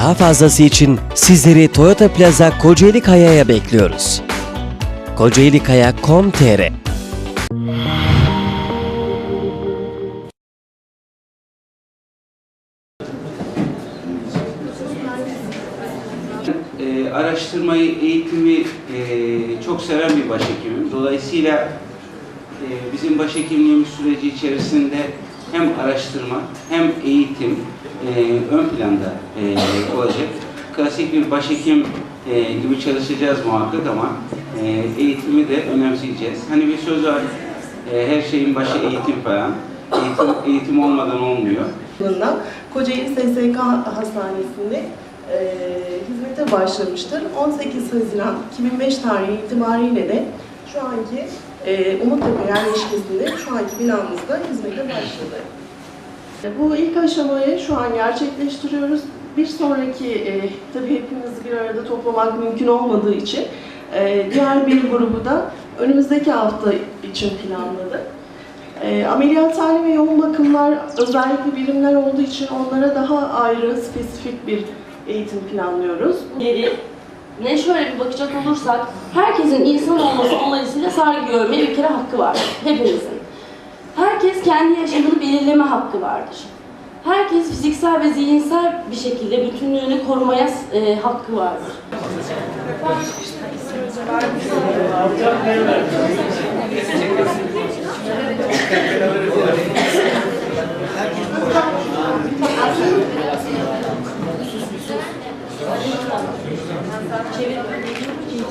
fazlası için sizleri Toyota Plaza Kocaeli Kaya'ya bekliyoruz. kocaelikaya.com.tr E, araştırmayı, eğitimi e, çok seven bir başhekimim. Dolayısıyla e, bizim başhekimliğimiz süreci içerisinde hem araştırma hem eğitim e, ön planda e, olacak. Klasik bir başhekim e, gibi çalışacağız muhakkak ama e, eğitimi de önemseyeceğiz. Hani bir söz var, e, her şeyin başı eğitim falan. Eğitim, eğitim olmadan olmuyor. Kocaeli SSK Hastanesi'nde e, hizmete başlamıştır. 18 Haziran 2005 tarihi itibariyle de şu anki e, Umuttepe yerleşkesinde şu anki binamızda hizmete başladı. Bu ilk aşamayı şu an gerçekleştiriyoruz. Bir sonraki, e, tabii hepimizi bir arada toplamak mümkün olmadığı için e, diğer bir grubu da önümüzdeki hafta için planladık. E, ameliyathane ve yoğun bakımlar özellikle birimler olduğu için onlara daha ayrı, spesifik bir eğitim planlıyoruz. Geri ne şöyle bir bakacak olursak herkesin insan olması dolayısıyla saygı görmeye bir kere hakkı var. Hepimizin. Herkes kendi yaşamını belirleme hakkı vardır. Herkes fiziksel ve zihinsel bir şekilde bütünlüğünü korumaya e, hakkı vardır.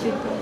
Thank